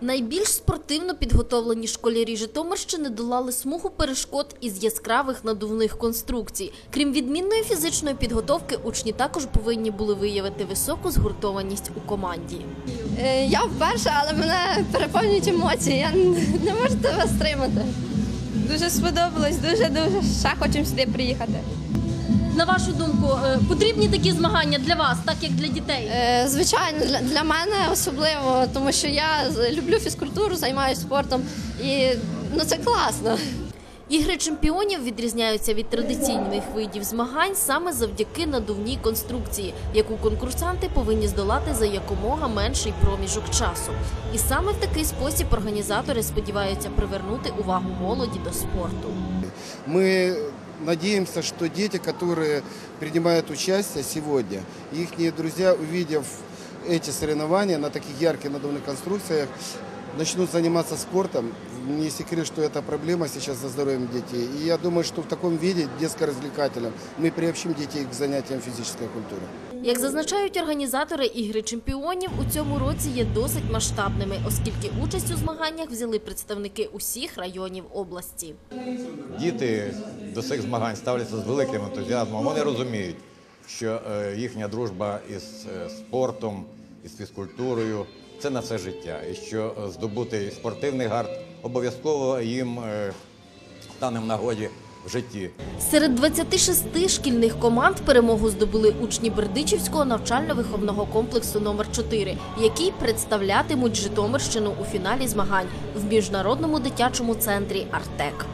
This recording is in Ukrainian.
Найбільш спортивно підготовлені школярі Житомирщини долали смугу перешкод із яскравих надувних конструкцій. Крім відмінної фізичної підготовки, учні також повинні були виявити високу згуртованість у команді. Е, Я вперше, але мене переповнюють емоції. Я не можу тебе стримати. Дуже сподобалось, дуже дуже ще хочемо сюди приїхати. На вашу думку, е, потрібні такі змагання для вас, так як для дітей? Е, Звичайно, для, для мене особливо, тому що я люблю фізкультуру, займаюся спортом і ну це класно. Ігри чемпіонів відрізняються від традиційних видів змагань саме завдяки надувній конструкції, яку конкурсанти повинні здолати за якомога менший проміжок часу. І саме в такий спосіб організатори сподіваються привернути увагу молоді до спорту. Мы надеемся, что дети, которые принимают участие сегодня, и их друзья, увидев эти соревнования на таких ярких надувных конструкциях, начнут заниматься спортом. Не секрет, что это проблема сейчас за здоровьем детей. И я думаю, что в таком виде, детско-развлекательном, мы приобщим детей к занятиям физической культуры. Як зазначають організатори ігри чемпіонів, у цьому році є досить масштабними, оскільки участь у змаганнях взяли представники усіх районів області. Діти до цих змагань ставляться з великим ентузіазмом. Вони розуміють, що е, їхня дружба із е, спортом, із фізкультурою це на все життя. І що е, здобути спортивний гард обов'язково їм стане в нагоді в житті. Серед 26 шкільних команд перемогу здобули учні Бердичівського навчально-виховного комплексу номер 4 які представлятимуть Житомирщину у фіналі змагань в міжнародному дитячому центрі Артек.